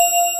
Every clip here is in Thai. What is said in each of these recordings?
you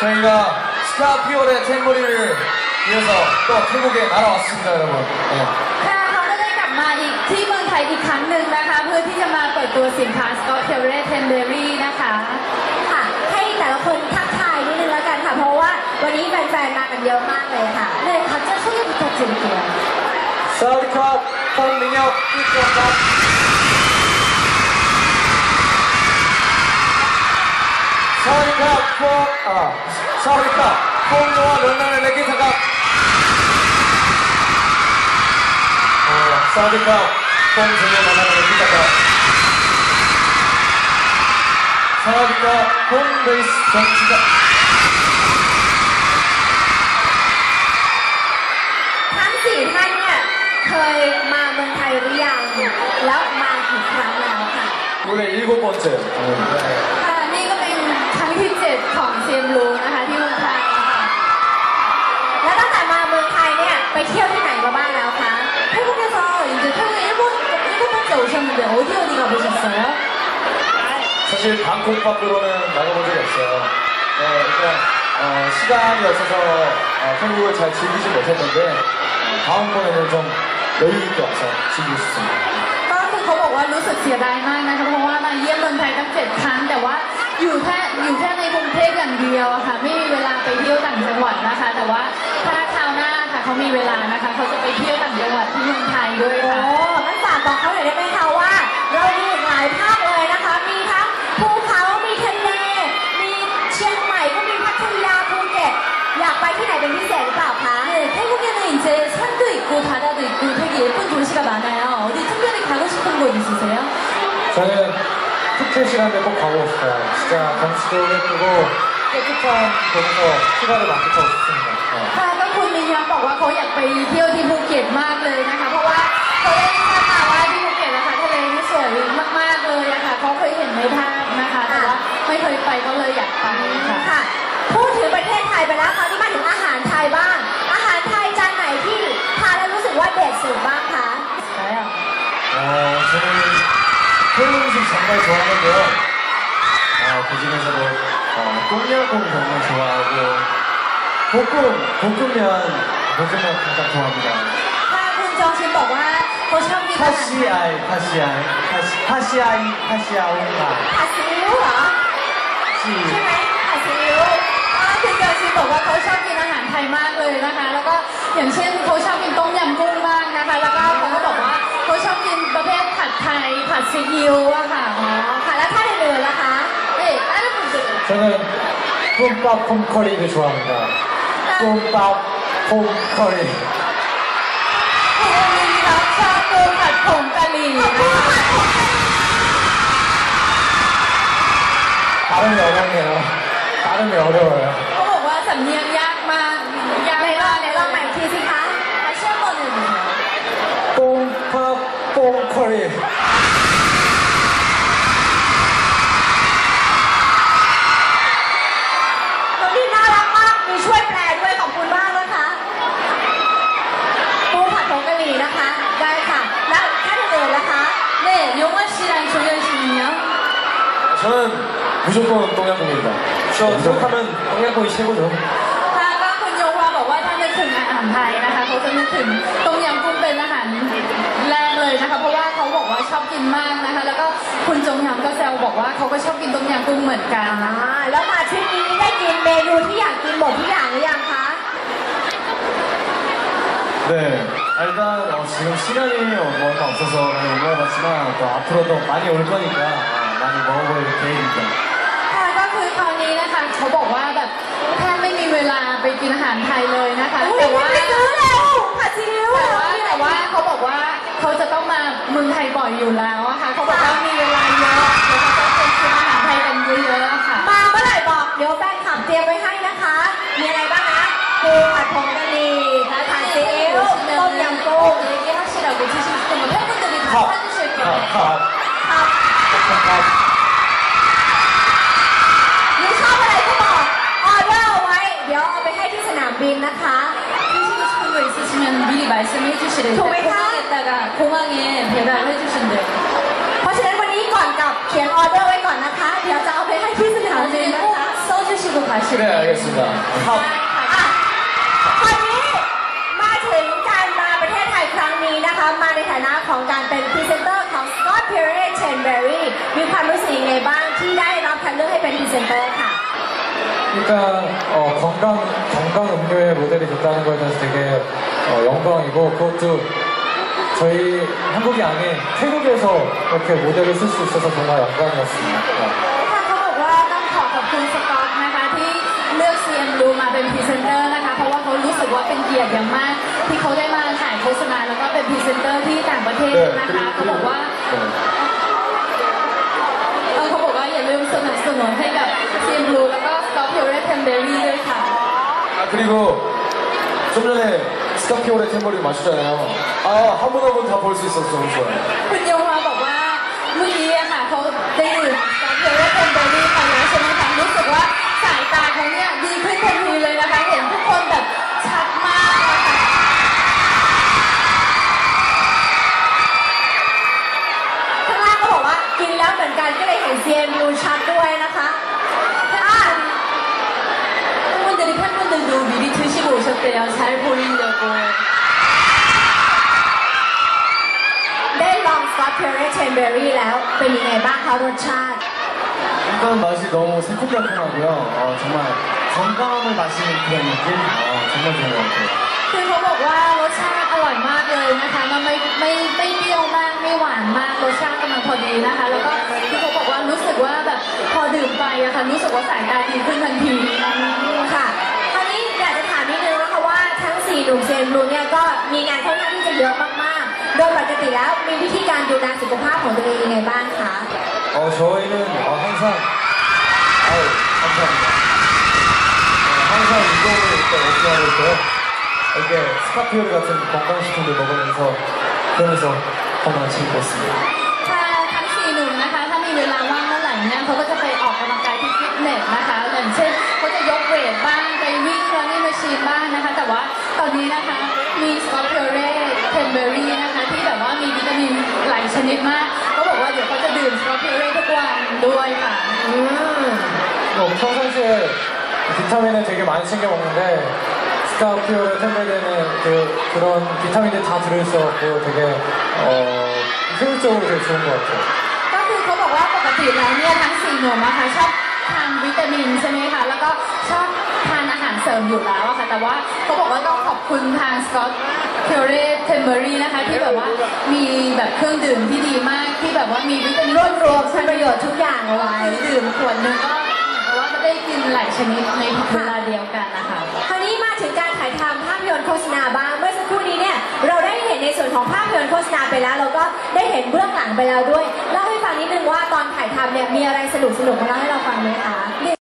저희가 스타피올의 탬버리를 위해서 또 태국에 날아왔습니다, 여러분. 네. ค่ะเขาก็ได้กลับมาอีกที่เมืองไทยอีกครั้งหนึ่งนะคะ เพื่อที่จะมาเปิดตัวสินค้าสกอตเทลเรเทนเบอรี่นะคะ ค่ะ ให้แต่ละคนทักทายนิดนึงแล้วกันค่ะ เพราะว่าวันนี้แฟนๆมากันเยอะมากเลยค่ะเลยเขาจะช่วยบุกจิ๋วตัว 사우디컵, 폼민혁, 삐 사우디컵, 폼, 아, 사우디컵, 폼노와 런던의 레기타컵. 어, 사우디컵, 폼 제일 만나는 레기타컵. 사우디컵, 폼 베이스 정치컵. ทั้งสี่ท่านเนี่ยเคยมาเมืองไทยหรือยัง แล้วมากี่ครั้งแล้วค่ะ 올해 일곱 번째. 네. ค่ะนี่ก็เป็นครั้ง ที่ 7 ของเซียมรูนะคะที่เมืองไทยค่ะ แล้วตั้งแต่มาเมืองไทยเนี่ยไปเที่ยวที่ไหนมาบ้างแล้วคะ 태국에서 이제 태국에 일본 일곱 번째 오셨는데 어디 어디 가보셨어요? 사실 방콕 밖으로는 나가본 적이 없어요. 네, 일단 어, 시간이 없어서 어, 태국을 잘 즐기지 못했는데 어, 다음번에는 좀 여유 있게 와서 즐기고 싶습니다. ก็คือเขาบอกว่ารู้สึกเสียดายมากนะคะเพราะว่ามาเยี่ยมเมืองไทยตั้งเจ็ดครั้ง แต่ว่า อยู่แค่อยู่แค่ในกรุงเทพอย่างเดียวอะค่ะ ไม่มีเวลาไปเที่ยวต่างจังหวัดนะคะ แต่ว่าถ้าคราวหน้าค่ะเขามีเวลานะคะเขาจะไปเที่ยวต่างจังหวัดที่เมืองไทยด้วย โอ้ ค่ะ งั้นฝากบอกเขาหน่อยได้ไหมคะว่า เรามีอีกหลายภาคเลยนะคะ มีทั้งภูเขา มีทะเล มีเชียงใหม่ก็มีพัทยาภูเก็ต อยากไปที่ไหนเป็นพิเศษหรือเปล่าคะ 네, 태국에는 이제 산도 있고 바다도 있고 되게 예쁜 도시가 많아요. 어디 특별히 가고 싶은 곳 있으세요? 저는 푸켓이라는 데 꼭 가고 싶어요. 진짜 경치도 예쁘고 깨끗한 곳에서 휴가를 만끽하고 싶습니다. 네. ค่ะก็คุณมินยองบอกว่าเขาอยากไปเที่ยวที่ภูเก็ตมากเลยนะคะ เพราะว่าเขาได้ทราบมาว่าที่ภูเก็ตนะคะทะเลนี่สวยมากๆเลยอะค่ะเขาเคยเห็นในภาพนะคะ แต่ว่าไม่เคยไปก็เลยอยากไปค่ะ ค่ะ พูดถึงประเทศไทยไปแล้วคราวนี้มาถึงอาหารไทยบ้าง อาหารไทยจานไหนที่ทานแล้วรู้สึกว่าเด็ดสุดบ้างคะ 어, 저는 태국 음식 정말 좋아하는데요. 어, 그 중에서도 어, 똠양꿍 정말 좋아하고 볶음, 볶음면, 볶음면 가장 좋아합니다. ถ้าคุณจองชินบอกว่าเขาชอบกินอาหารไทย 파시아이, 파시아이, 파시, 파시아이, 파시아오가 ผัดซีอิ๊วเหรอ 시. ใช่ไหมผัดซีอิ๊ว อ่าคุณเกิร์ชินบอกว่าเขาชอบกินอาหารไทยมากเลยนะคะ แล้วก็อย่างเช่นเขาชอบกินต้มยำกุ้งมากนะคะ แล้วก็ ซีอิ๊วอะค่ะ อ๋อค่ะ แล้วถ้าอื่นๆล่ะคะ เอ๊ะอะไรคุณเกิด 저는 뿜밥 폼커리를 좋아합니다. 뿜밥 폼커리. คุณมินครับชอบปูผัดผงกะหรี่นะคะ 발음이 어렵네요. 발음이 어려워요. เขาบอกว่าสำเนียง 똥양꿍이 최고죠. ค่ะก็คุณโยงวาบอกว่าถ้านึกถึงอาหารไทยนะคะเขาจะนึกถึงต้มยำกุ้งเป็นอาหารแรกเลยนะคะ เพราะว่าเขาบอกว่าชอบกินมากนะคะ แล้วก็คุณจงยำก็แซวบอกว่าเขาก็ชอบกินต้มยำกุ้งเหมือนกัน อ่าแล้วมาทริปนี้ได้กินเมนูที่อยากกินหมดทุกอย่างหรือยังคะ 네. 아, 일단 어, 지금 시간이 어, 뭐 얼마 없어서 많이 못 먹어봤지만 또 앞으로도 많이 올 거니까 어, 많이 먹어볼 계획입니다. ค่ะก็คือคราวนี้ ี้ ซิลแต่ว่าแต่ว่าเขาบอกว่าเขาจะต้องมาเมืองไทยบ่อยอยู่แล้วอะค่ะเขาบอกว่ามีเวลาเยอะเดี๋ยจะไปกินอาหารไทยกันเยอะๆค่ะ มาเมื่อไหร่บอกเดี๋ยวแฟนคลับเตรียมไว้ให้นะคะ มีอะไรบ้างนะปูผัดผงกะหรี่ผัดซีอิ๊วต้มยำกุ้ง 얘기하시라고 주실 수 있으면 팬분들이 다 사주실 거예 요. 컵. 컵. 써주시고 네, 가시래요. 알겠습니다. 컵. อ่ะคราวนี้มาถึงการมาประเทศไทยครั้งนี้นะคะ มาในฐานะของการเป็นพรีเซนเตอร์ของ Scott Perry Tenberry มีความรู้สึกยังไงบ้างที่ได้รับคัดเลือกให้เป็นพรีเซนเตอร์ค่ะ 일단 어, 건강 건강 음료의 모델이 됐다는 거에 대해서 되게 어, 영광이고 그것도 저희 한국이 아닌 태국에서 이렇게 모델을 쓸 수 있어서 정말 영광이었습니다. เป็นเกียรติอย่างมาก ที่เขาได้มาถ่ายโฆษณาแล้วก็เป็นพรีเซนเตอร์ที่ต่างประเทศ 네, นะคะ 그리고, เขาบอกว่า 네. เออเขาบอกว่าอย่าลืมสนับสนุนให้กับ CM Blue แล้วก็ Scott Pure Cranberry ด้วยค่ะ 아, 그리고 좀 전에 스카피오레 템버리 마셨잖아요. 아, 한 분 한 분 다 볼 수 있어서 너무 좋아요. คุณโยฮาบอกว่าเมื่อกี้อะค่ะเขาได้ดื่ม Scott Pure Cranberry ไปแล้วใช่ไหมคะรู้สึกว่าสาย ตาของเนี่ยดีขึ้นทันทีเลยนะคะ เห็นทุกคนแบบชัดมากเลยค่ะข้างล่างก็บอกว่ากินแล้วเหมือนกันก็เลยเห็นเซียนดูชัดด้วยนะคะอะทุกคนจะได้ท่านคนหนึ่งดูวิดีทูชิบูชัดไปแล้วใช้พูลินเดอร์โกได้ลองสกอตเทอร์เรเชนเบอรี่แล้วเป็นยังไงบ้างคะรสชาติ 일단 맛이 너무 새콤달콤하고요. 어, 정말 건강함을 마시는 그런 느낌? 어, 정말 좋은 것 같아요. คือเขาบอกว่ารสชาติอร่อยมากเลยนะคะ มันไม่ไม่ไม่เปรี้ยวมากไม่หวานมากรสชาติกำลังพอดีนะคะ แล้วก็คือเขาบอกว่ารู้สึกว่าแบบพอดื่มไปอะค่ะรู้สึกว่าสายตาดีขึ้นทันทีนะคะ ค่ะ คราวนี้อยากจะถามนิดนึงนะคะว่าทั้ง 4 หนุ่มเซนบลูเนี่ยก็มีงานค่อนข้างที่จะเยอะมากๆ ๆ โดยปกติแล้วมีวิธีการดูแลสุขภาพของตัวเองยังไงบ้างคะ 어, 저희는 어, 항상 아유 감사합니다. 어, 항상 운동을 일단 열심히 하고 있고요. 이렇게 스카피오르 같은 건강식품들 먹으면서 그러면서 건강 챙기고 있습니다. ถ้าทั้งสี่หนุ่มนะคะ ถ้ามีเวลาว่างเมื่อไหร่เนี่ยเขาก็จะไปออกกำ ลังกายที่ฟิตเนสนะคะอย่างเช่นเขาจะยกเวทบ้างไปวิ่ง running machine บ้างนะคะ แต่ว่าตอนนี้นะคะมีสกอตเ r เร่เทนเบอรี่นะคะที่แบบว่ามีวิตามินหลายชนิดมากเขาบอกว่าเดี๋ยวเขาจะดื่มสกอตเ r เร่ทุกวันด้วยค่ะ อืม 뭐 평상시에 비타민을 되게 많이 챙겨 먹는데 스카피오르 템벨에는 그, 그런 비타민들 다 들어있어갖고 되게 어, 효율적으로 되게 좋은 것 같아요. ปกติแล้วเนี่ยทั้งสี่หนุ่มนะคะชอบทานวิตามินใช่ไหมคะแล้วก็ชอบทานอาหารเสริมอยู่แล้วอะค่ะ แต่ว่าเขาบอกว่าต้องขอบคุณทางสกอตเทเรเทมเบอรี่นะคะ ที่แบบว่ามีแบบเครื่องดื่มที่ดีมากที่แบบว่ามีวิตามินรวบรวมคุณประโยชน์ทุกอย่างเอาไว้ดื่มขวดหนึงก็เหมือนกับว่าก็ได้กินหลายชนิดในเวลาเดียวกันนะคะ คราวนี้มาถึงการถ่ายทำภาพยนตร์โฆษณาบ้าง ของภาพยนตร์โฆษณาไปแล้ว เราก็ได้เห็นเบื้องหลังไปแล้วด้วยเล่าให้ฟังนิดนึงว่าตอนถ่ายทำเนี่ยมีอะไรสนุกสนุกมาเล่าให้เราฟังไหมคะ,